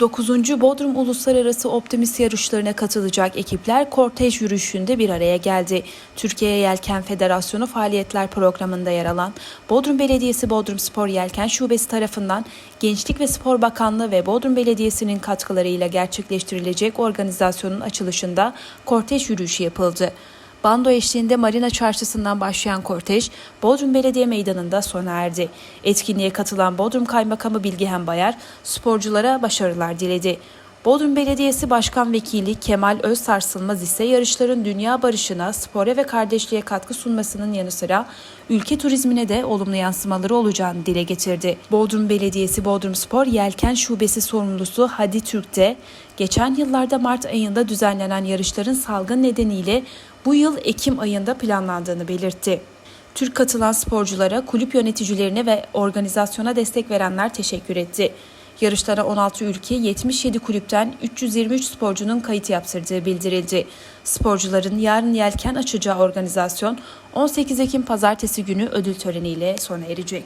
9. Bodrum Uluslararası Optimist yarışlarına katılacak ekipler kortej yürüyüşünde bir araya geldi. Türkiye Yelken Federasyonu faaliyetler programında yer alan Bodrum Belediyesi Bodrum Spor Yelken Şubesi tarafından Gençlik ve Spor Bakanlığı ve Bodrum Belediyesi'nin katkılarıyla gerçekleştirilecek organizasyonun açılışında kortej yürüyüşü yapıldı. Bando eşliğinde Marina Çarşısı'ndan başlayan kortej Bodrum Belediye Meydanı'nda sona erdi. Etkinliğe katılan Bodrum Kaymakamı Bilgehan Bayar sporculara başarılar diledi. Bodrum Belediyesi Başkan Vekili Kemal Özsarsılmaz ise yarışların dünya barışına, spora ve kardeşliğe katkı sunmasının yanı sıra ülke turizmine de olumlu yansımaları olacağını dile getirdi. Bodrum Belediyesi Bodrum Spor Yelken Şubesi sorumlusu Hadi Türk de geçen yıllarda Mart ayında düzenlenen yarışların salgın nedeniyle bu yıl Ekim ayında planlandığını belirtti. Türk katılan sporculara, kulüp yöneticilerine ve organizasyona destek verenler teşekkür etti. Yarışlara 16 ülke 77 kulüpten 323 sporcunun kayıt yaptırdığı bildirildi. Sporcuların yarın yelken açacağı organizasyon 18 Ekim pazartesi günü ödül töreniyle sona erecek.